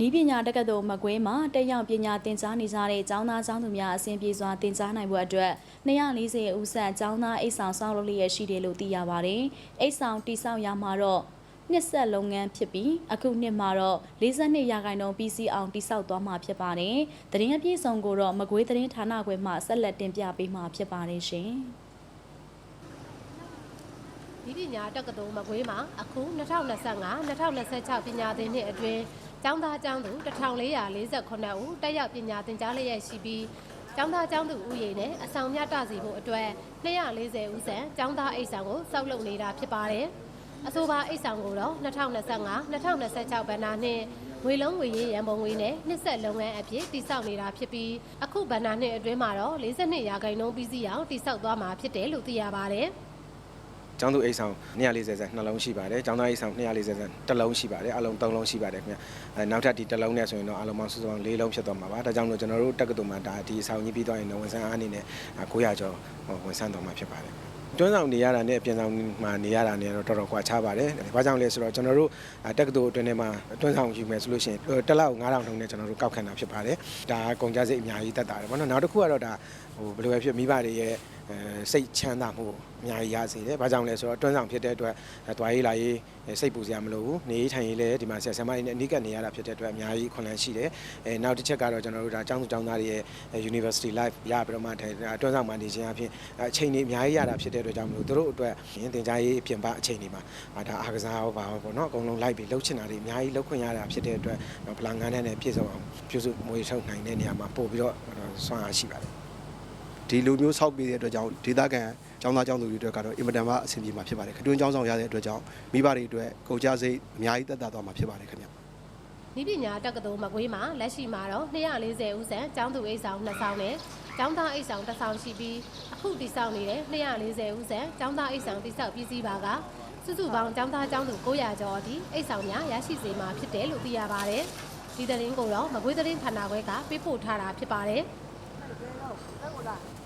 နီးပညာတက္ကသိုလ်မကွေးမှာတက်ရောက်ပညာသင်ကြားနေကြတဲ့ကျောင်းသားကျောင်းသူများအဆင်ပြေစွာသင်ကြားနိုင်ဖို့အတွက်240ဦးဆက်ကျောင်းသားအိတ်ဆောင်ဆောင်လုပ်လျက်ရှိတယ်လို့သိရပါတယ်။အိတ်ဆောင်တိစောက်ရမှာတော့နှစ်ဆက်လုပ်ငန်းဖြစ်ပြီးအခုနှစ်မှာတော့42ရာခိုင်နှုန်းပြီးစီးအောင်တိစောက်သွားမှာဖြစ်ပါတယ်။တရင်အပြည့်စုံကိုတော့မကွေးသတင်းဌာနခွဲမှဆက်လက်တင်ပြပေးမှာဖြစ်ပါတယ်ရှင်။ ဒီပညာတက္ကသိုလ်မကွေးမှာအခု2025-2026ပညာသင်နှစ်အတွင်းကျောင်းသားကျောင်းသူ1448ဦးတက်ရောက်ပညာသင်ကြားလျက်ရှိပြီးကျောင်းသားကျောင်းသူဦးရေနဲ့အဆောင်မြတ်တစီဖို့အတွက်240ဦးဆန်ကျောင်းသားအိတ်ဆောင်ကိုစောက်လုပ်နေတာဖြစ်ပါတယ်။အဆိုပါအိတ်ဆောင်ကိုတော့2025-2026ဘဏ္ဍာနှစ်ငွေလုံးငွေရင်းရန်ပုံငွေနဲ့နှစ်ဆက်လုပ်ငန်းအဖြစ်တည်ဆောက်နေတာဖြစ်ပြီးအခုဘဏ္ဍာနှစ်အတွင်းမှာတော့42ရာခိုင်နှုန်းပြီးစီးအောင်တည်ဆောက်သွားမှာဖြစ်တယ်လို့သိရပါတယ်။ ကျောင်းသူအိတ်ဆောင်240ဆန်နှလုံးရှိပါတယ်ကျောင်းသားအိတ်ဆောင်240ဆန်တစ်လုံးရှိပါတယ်အလုံး3လုံးရှိပါတယ်ခင်ဗျအဲနောက်ထပ်ဒီတစ်လုံးနဲ့ဆိုရင်တော့အလုံးပေါင်းစုစုပေါင်း4လုံးဖြစ်သွားမှာပါဒါကြောင့်မို့ကျွန်တော်တို့တက္ကသိုလ်မှာဒါဒီဆောင်ကြီးပြီးသွားရင်တော့ဝန်ဆန်းအားအနေနဲ့900ကျော်ဝန်ဆန်းတော်မှာဖြစ်ပါတယ်တွန်းဆောင်နေရတာနဲ့အပြင်ဆောင်မှာနေရတာနဲ့တော့တော်တော်ကွာခြားပါတယ်။ဘာကြောင့်လဲဆိုတော့ကျွန်တော်တို့တက္ကသိုလ်အတွင်းထဲမှာတွန်းဆောင်ယူမယ်ဆိုလို့ရှိရင်တစ်လောက်9000ထုံးနဲ့ကျွန်တော်တို့ကောက်ခံတာဖြစ်ပါတယ်။ဒါကုန်ကြစိတ်အများကြီးတက်တာတယ်ပေါ့နော်။နောက်တစ်ခုကတော့ဒါဟိုဘယ်လိုပဲဖြစ်မိဘတွေရဲ့အဲစိတ်ချမ်းသာမှုအများကြီးရစေတယ်။ဘာကြောင့်လဲဆိုတော့တွန်းဆောင်ဖြစ်တဲ့အတွက်တွားရေးလာရေးစိတ်ပူစရာမလိုဘူး။နေထိုင်ရေးလည်းဒီမှာဆရာဆရာမတွေနဲ့အနိကနေရတာဖြစ်တဲ့အတွက်အများကြီးခွန်လန်းရှိတယ်။အဲနောက်တစ်ချက်ကတော့ကျွန်တော်တို့ဒါကျောင်းသူကျောင်းသားတွေရဲ့ University Life ရပြီးတော့မှတွန်းဆောင်မှနေခြင်းအဖြစ်အချိန်တွေအများကြီးရတာဖြစ်တဲ့အတွက်ကြောင့်မလို့တို့အတွက်ရင်သင်ကြားရေးပြင်ပအချိန်တွေမှာဒါအားကစားရောပါပေါ့နော်အကုန်လုံးလိုက်ပြီးလှုပ်ချင်တာတွေအများကြီးလှုပ်ခွင့်ရတာဖြစ်တဲ့အတွက်ဗလာငန်းနဲ့ပြည့်စုံအောင်ပြုစုမွေးထုတ်နိုင်တဲ့နေရာမှာပို့ပြီးတော့ဆွမ်းအားရှိပါတယ် ဒီလိုမျိုးဆောက်ပေးတဲ့အတွက်ကြောင့်ဒေသခံကျောင်းသားကျောင်းသူတွေအတွက်ကတော့အင်မတန်မှအဆင်ပြေမှာဖြစ်ပါတယ်။အတွင်းကျောင်းဆောင်ရတဲ့အတွက်ကြောင့်မိဘတွေအတွက်ကုန်ကြစိတ်အများကြီးတက်တာသွားမှာဖြစ်ပါတယ်ခင်ဗျ။ဤပညာတက္ကသိုလ်မကွေးမှာလက်ရှိမှာတော့240ဦးဆန်ကျောင်းသူအိတ်ဆောင်2ဆောင်နဲ့ကျောင်းသားအိတ်ဆောင်1ဆောင်ရှိပြီးအခုတည်ဆောက်နေတဲ့240ဦးဆန်ကျောင်းသားအိတ်ဆောင်တည်ဆောက်ပြီးစီးပါကစုစုပေါင်းကျောင်းသားကျောင်းသူ900ကျော်အထိအိတ်ဆောင်များရရှိစေမှာဖြစ်တယ်လို့သိရပါတယ်။ဒီသတင်းကိုတော့မကွေးသတင်းဌာနခွဲကပေးပို့ထားတာဖြစ်ပါတယ်။ Lâu lâu.